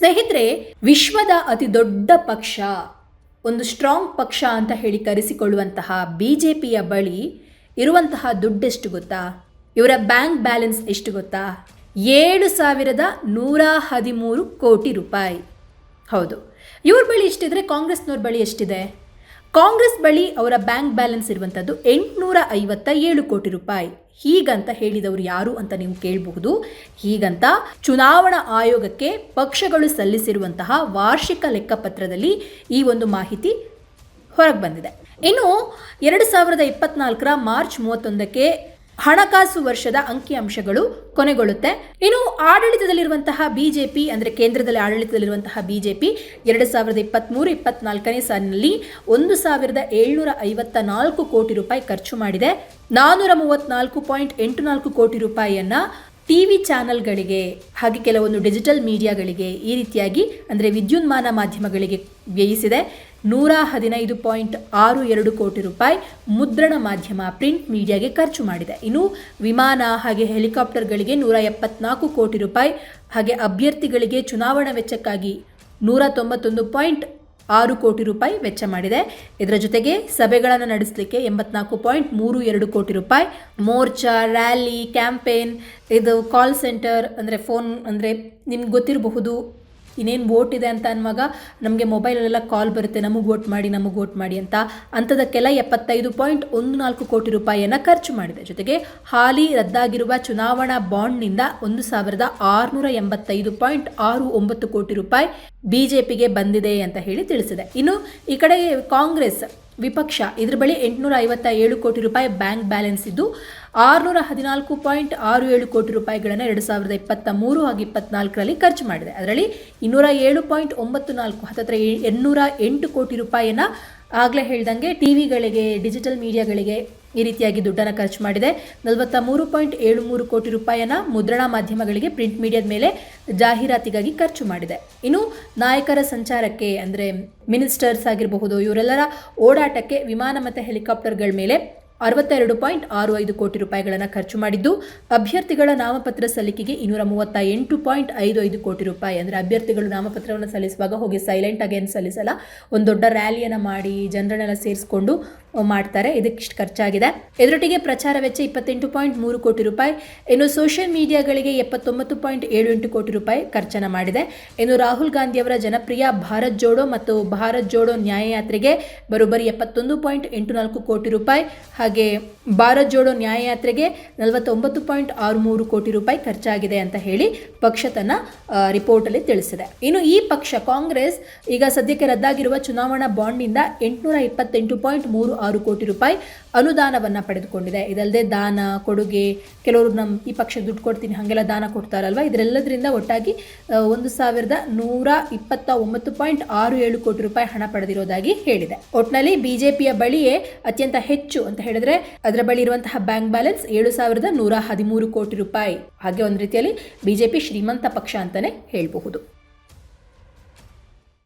ಸ್ನೇಹಿತರೆ, ವಿಶ್ವದ ಅತಿ ದೊಡ್ಡ ಪಕ್ಷ, ಒಂದು ಸ್ಟ್ರಾಂಗ್ ಪಕ್ಷ ಅಂತ ಹೇಳಿ ಕರೆಸಿಕೊಳ್ಳುವಂತಹ ಬಿ ಜೆ ಪಿಯ ಬಳಿ ಇರುವಂತಹ ದುಡ್ಡೆಷ್ಟು ಗೊತ್ತಾ? ಇವರ ಬ್ಯಾಂಕ್ ಬ್ಯಾಲೆನ್ಸ್ ಎಷ್ಟು ಗೊತ್ತಾ? ಏಳು ಸಾವಿರದ ನೂರ ಹದಿಮೂರು ಕೋಟಿ ರೂಪಾಯಿ. ಹೌದು. ಇವ್ರ ಬಳಿ ಎಷ್ಟಿದ್ರೆ, ಕಾಂಗ್ರೆಸ್ನವ್ರ ಬಳಿ ಎಷ್ಟಿದೆ? ಕಾಂಗ್ರೆಸ್ ಬಳಿ ಅವರ ಬ್ಯಾಂಕ್ ಬ್ಯಾಲೆನ್ಸ್ ಇರುವಂಥದ್ದು ಎಂಟುನೂರ ಐವತ್ತ ಏಳು ಕೋಟಿ ರೂಪಾಯಿ. ಹೀಗಂತ ಹೇಳಿದವರು ಯಾರು ಅಂತ ನೀವು ಕೇಳಬಹುದು. ಹೀಗಂತ ಚುನಾವಣಾ ಆಯೋಗಕ್ಕೆ ಪಕ್ಷಗಳು ಸಲ್ಲಿಸಿರುವಂತಹ ವಾರ್ಷಿಕ ಲೆಕ್ಕಪತ್ರದಲ್ಲಿ ಈ ಒಂದು ಮಾಹಿತಿ ಹೊರಗೆ ಬಂದಿದೆ. ಇನ್ನು ಎರಡು ಸಾವಿರದ ಇಪ್ಪತ್ನಾಲ್ಕರ ಮಾರ್ಚ್ ಮೂವತ್ತೊಂದಕ್ಕೆ ಹಣಕಾಸು ವರ್ಷದ ಅಂಕಿಅಂಶಗಳು ಕೊನೆಗೊಳ್ಳುತ್ತೆ. ಇನ್ನು ಆಡಳಿತದಲ್ಲಿರುವಂತಹ ಬಿಜೆಪಿ, ಅಂದರೆ ಕೇಂದ್ರದಲ್ಲಿ ಆಡಳಿತದಲ್ಲಿರುವಂತಹ ಬಿಜೆಪಿ, ಎರಡು ಸಾವಿರದ ಇಪ್ಪತ್ತ್ಮೂರು ಇಪ್ಪತ್ನಾಲ್ಕನೇ ಸಾಲಿನಲ್ಲಿ ಒಂದು ಸಾವಿರದ ಏಳ್ನೂರ ಐವತ್ತ ನಾಲ್ಕು ಕೋಟಿ ರೂಪಾಯಿ ಖರ್ಚು ಮಾಡಿದೆ. ನಾನ್ನೂರ ಮೂವತ್ನಾಲ್ಕು ಪಾಯಿಂಟ್ ಎಂಟು ನಾಲ್ಕು ಕೋಟಿ ರೂಪಾಯಿಯನ್ನ ಟಿವಿ ಚಾನೆಲ್ಗಳಿಗೆ, ಹಾಗೆ ಕೆಲವೊಂದು ಡಿಜಿಟಲ್ ಮೀಡಿಯಾಗಳಿಗೆ ಈ ರೀತಿಯಾಗಿ, ಅಂದರೆ ವಿದ್ಯುನ್ಮಾನ ಮಾಧ್ಯಮಗಳಿಗೆ ವ್ಯಯಿಸಿದೆ. ನೂರ ಹದಿನೈದು ಪಾಯಿಂಟ್ ಆರು ಎರಡು ಕೋಟಿ ರೂಪಾಯಿ ಮುದ್ರಣ ಮಾಧ್ಯಮ ಪ್ರಿಂಟ್ ಮೀಡಿಯಾಗೆ ಖರ್ಚು ಮಾಡಿದೆ. ಇನ್ನು ವಿಮಾನ ಹಾಗೆ ಹೆಲಿಕಾಪ್ಟರ್ಗಳಿಗೆ ನೂರ ಎಪ್ಪತ್ನಾಲ್ಕು ಕೋಟಿ ರೂಪಾಯಿ ಹಾಗೆ ಅಭ್ಯರ್ಥಿಗಳಿಗೆ ಚುನಾವಣಾ ವೆಚ್ಚಕ್ಕಾಗಿ ನೂರ ತೊಂಬತ್ತೊಂದು ಪಾಯಿಂಟ್ ಆರು ಕೋಟಿ ರೂಪಾಯಿ ವೆಚ್ಚ ಮಾಡಿದೆ. ಇದರ ಜೊತೆಗೆ ಸಭೆಗಳನ್ನು ನಡೆಸಲಿಕ್ಕೆ ಎಂಬತ್ನಾಲ್ಕು ಪಾಯಿಂಟ್ ಮೂರು ಎರಡು ಕೋಟಿ ರೂಪಾಯಿ, ಮೋರ್ಚಾ, ರ್ಯಾಲಿ, ಕ್ಯಾಂಪೇನ್, ಇದು ಕಾಲ್ ಸೆಂಟರ್ ಅಂದರೆ ಫೋನ್ ಅಂದರೆ ನಿಮ್ಗೆ ಗೊತ್ತಿರಬಹುದು. ಇನ್ನೇನು ವೋಟ್ ಇದೆ ಅಂತ ಅನ್ನುವಾಗ ನಮಗೆ ಮೊಬೈಲಲ್ಲೆಲ್ಲ ಕಾಲ್ ಬರುತ್ತೆ. ನಮಗೆ ವೋಟ್ ಮಾಡಿ, ನಮಗೆ ವೋಟ್ ಮಾಡಿ ಅಂತ. ಅಂಥದಕ್ಕೆಲ್ಲ ಎಪ್ಪತ್ತೈದು ಪಾಯಿಂಟ್ ಒಂದು ನಾಲ್ಕು ಕೋಟಿ ರೂಪಾಯಿಯನ್ನು ಖರ್ಚು ಮಾಡಿದೆ. ಜೊತೆಗೆ ಹಾಲಿ ರದ್ದಾಗಿರುವ ಚುನಾವಣಾ ಬಾಂಡ್ನಿಂದ ಒಂದು ಸಾವಿರದ ಆರುನೂರ ಎಂಬತ್ತೈದು ಪಾಯಿಂಟ್ ಆರು ಒಂಬತ್ತು ಕೋಟಿ ರೂಪಾಯಿ ಬಿಜೆಪಿಗೆ ಬಂದಿದೆ ಅಂತ ಹೇಳಿ ತಿಳಿಸಿದೆ. ಇನ್ನು ಈ ಕಡೆ ಕಾಂಗ್ರೆಸ್ ವಿಪಕ್ಷ ಇದ್ರ ಬಳಿ ಎಂಟುನೂರ ಐವತ್ತ ಏಳು ಕೋಟಿ ರೂಪಾಯಿ ಬ್ಯಾಂಕ್ ಬ್ಯಾಲೆನ್ಸ್ ಇದ್ದು ಆರುನೂರ ಹದಿನಾಲ್ಕು ಪಾಯಿಂಟ್ ಆರು ಏಳು ಕೋಟಿ ರೂಪಾಯಿಗಳನ್ನು ಎರಡು ಸಾವಿರದ ಇಪ್ಪತ್ತ ಮೂರು ಹಾಗೂ ಇಪ್ಪತ್ನಾಲ್ಕರಲ್ಲಿ ಖರ್ಚು ಮಾಡಿದೆ. ಅದರಲ್ಲಿ ಇನ್ನೂರ ಏಳು ಪಾಯಿಂಟ್ ಒಂಬತ್ತು ನಾಲ್ಕು, ಹತ್ತತ್ರ ಎನ್ನೂರ ಎಂಟು ಕೋಟಿ ರೂಪಾಯಿಯನ್ನು ಆಗಲೇ ಹೇಳ್ದಂಗೆ ಟಿ ವಿಗಳಿಗೆ ಡಿಜಿಟಲ್ ಮೀಡಿಯಾಗಳಿಗೆ ಈ ರೀತಿಯಾಗಿ ದುಡ್ಡನ್ನು ಖರ್ಚು ಮಾಡಿದೆ. ನಲವತ್ತ ಮೂರು ಪಾಯಿಂಟ್ ಏಳು ಮೂರು ಕೋಟಿ ರೂಪಾಯಿಯನ್ನು ಮುದ್ರಣ ಮಾಧ್ಯಮಗಳಿಗೆ ಪ್ರಿಂಟ್ ಮೀಡಿಯಾದ ಮೇಲೆ ಜಾಹೀರಾತಿಗಾಗಿ ಖರ್ಚು ಮಾಡಿದೆ. ಇನ್ನು ನಾಯಕರ ಸಂಚಾರಕ್ಕೆ ಅಂದರೆ ಮಿನಿಸ್ಟರ್ಸ್ ಆಗಿರಬಹುದು, ಇವರೆಲ್ಲರ ಓಡಾಟಕ್ಕೆ ವಿಮಾನ ಮತ್ತು ಹೆಲಿಕಾಪ್ಟರ್ಗಳ ಮೇಲೆ ಅರವತ್ತೆರಡು ಪಾಯಿಂಟ್ ಆರು ಐದು ಕೋಟಿ ರೂಪಾಯಿಗಳನ್ನು ಖರ್ಚು ಮಾಡಿದ್ದು, ಅಭ್ಯರ್ಥಿಗಳ ನಾಮಪತ್ರ ಸಲ್ಲಿಕೆಗೆ ಇನ್ನೂರ ಮೂವತ್ತ ಎಂಟು ಪಾಯಿಂಟ್ ಐದು ಐದು ಕೋಟಿ ರೂಪಾಯಿ. ಅಂದರೆ ಅಭ್ಯರ್ಥಿಗಳು ನಾಮಪತ್ರವನ್ನು ಸಲ್ಲಿಸುವಾಗ ಹೋಗಿ ಸೈಲೆಂಟ್ ಆಗಿ ಏನು ಸಲ್ಲಿಸಲ್ಲ, ಒಂದು ದೊಡ್ಡ ರ್ಯಾಲಿಯನ್ನು ಮಾಡಿ, ಜನರನ್ನೆಲ್ಲ ಸೇರಿಸ್ಕೊಂಡು ಮಾಡ್ತಾರೆ. ಇದಕ್ಕಿಷ್ಟು ಖರ್ಚಾಗಿದೆ. ಇದರೊಟ್ಟಿಗೆ ಪ್ರಚಾರ ವೆಚ್ಚ ಇಪ್ಪತ್ತೆಂಟು ಪಾಯಿಂಟ್ ಮೂರು ಕೋಟಿ ರೂಪಾಯಿ. ಇನ್ನು ಸೋಷಿಯಲ್ ಮೀಡಿಯಾಗಳಿಗೆ ಎಪ್ಪತ್ತೊಂಬತ್ತು ಪಾಯಿಂಟ್ ಏಳು ಎಂಟು ಕೋಟಿ ರೂಪಾಯಿ ಖರ್ಚನ ಮಾಡಿದೆ. ಇನ್ನು ರಾಹುಲ್ ಗಾಂಧಿಯವರ ಜನಪ್ರಿಯ ಭಾರತ್ ಜೋಡೋ ಮತ್ತು ಭಾರತ್ ಜೋಡೋ ನ್ಯಾಯಯಾತ್ರೆಗೆ ಬರೋಬ್ಬರಿ ಎಪ್ಪತ್ತೊಂದು ಪಾಯಿಂಟ್ ಎಂಟು ನಾಲ್ಕು ಕೋಟಿ ರೂಪಾಯಿ. ಹಾಗೆ ಭಾರತ್ ಜೋಡೋ ನ್ಯಾಯಯಾತ್ರೆಗೆ ನಲವತ್ತೊಂಬತ್ತು ಪಾಯಿಂಟ್ ಆರು ಮೂರು ಕೋಟಿ ರೂಪಾಯಿ ಖರ್ಚಾಗಿದೆ ಅಂತ ಹೇಳಿ ಪಕ್ಷ ತನ್ನ ರಿಪೋರ್ಟಲ್ಲಿ ತಿಳಿಸಿದೆ. ಇನ್ನು ಈ ಪಕ್ಷ ಕಾಂಗ್ರೆಸ್ ಈಗ ಸದ್ಯಕ್ಕೆ ರದ್ದಾಗಿರುವ ಚುನಾವಣಾ ಬಾಂಡ್ನಿಂದ ಎಂಟುನೂರ ಇಪ್ಪತ್ತೆಂಟು ಪಾಯಿಂಟ್ ಮೂರು ಆರು ಕೋಟಿ ರೂಪಾಯಿ ಅನುದಾನವನ್ನು ಪಡೆದುಕೊಂಡಿದೆ. ಇದಲ್ಲದೆ ದಾನ, ಕೊಡುಗೆ, ಕೆಲವರು ನಮ್ಮ ಈ ಪಕ್ಷಕ್ಕೆ ದುಡ್ಡು ಕೊಡ್ತೀನಿ, ಹಾಗೆಲ್ಲ ದಾನ ಕೊಡ್ತಾರಲ್ವ? ಇದರೆಲ್ಲದರಿಂದ ಒಟ್ಟಾಗಿ ಒಂದು ಸಾವಿರದ ನೂರ ಇಪ್ಪತ್ತ ಒಂಬತ್ತು ಪಾಯಿಂಟ್ ಆರು ಏಳು ಕೋಟಿ ರೂಪಾಯಿ ಹಣ ಪಡೆದಿರೋದಾಗಿ ಹೇಳಿದೆ. ಒಟ್ನಲ್ಲಿ ಬಿಜೆಪಿಯ ಬಳಿಯೇ ಅತ್ಯಂತ ಹೆಚ್ಚು ಅಂತ ಹೇಳಿದ್ರೆ ಅದರ ಬಳಿ ಇರುವಂತಹ ಬ್ಯಾಂಕ್ ಬ್ಯಾಲೆನ್ಸ್ ಏಳು ಸಾವಿರದ ನೂರ ಹದಿಮೂರು ಕೋಟಿ ರೂಪಾಯಿ. ಹಾಗೆ ಒಂದು ರೀತಿಯಲ್ಲಿ ಬಿಜೆಪಿ ಶ್ರೀಮಂತ ಪಕ್ಷ ಅಂತಾನೆ ಹೇಳಬಹುದು.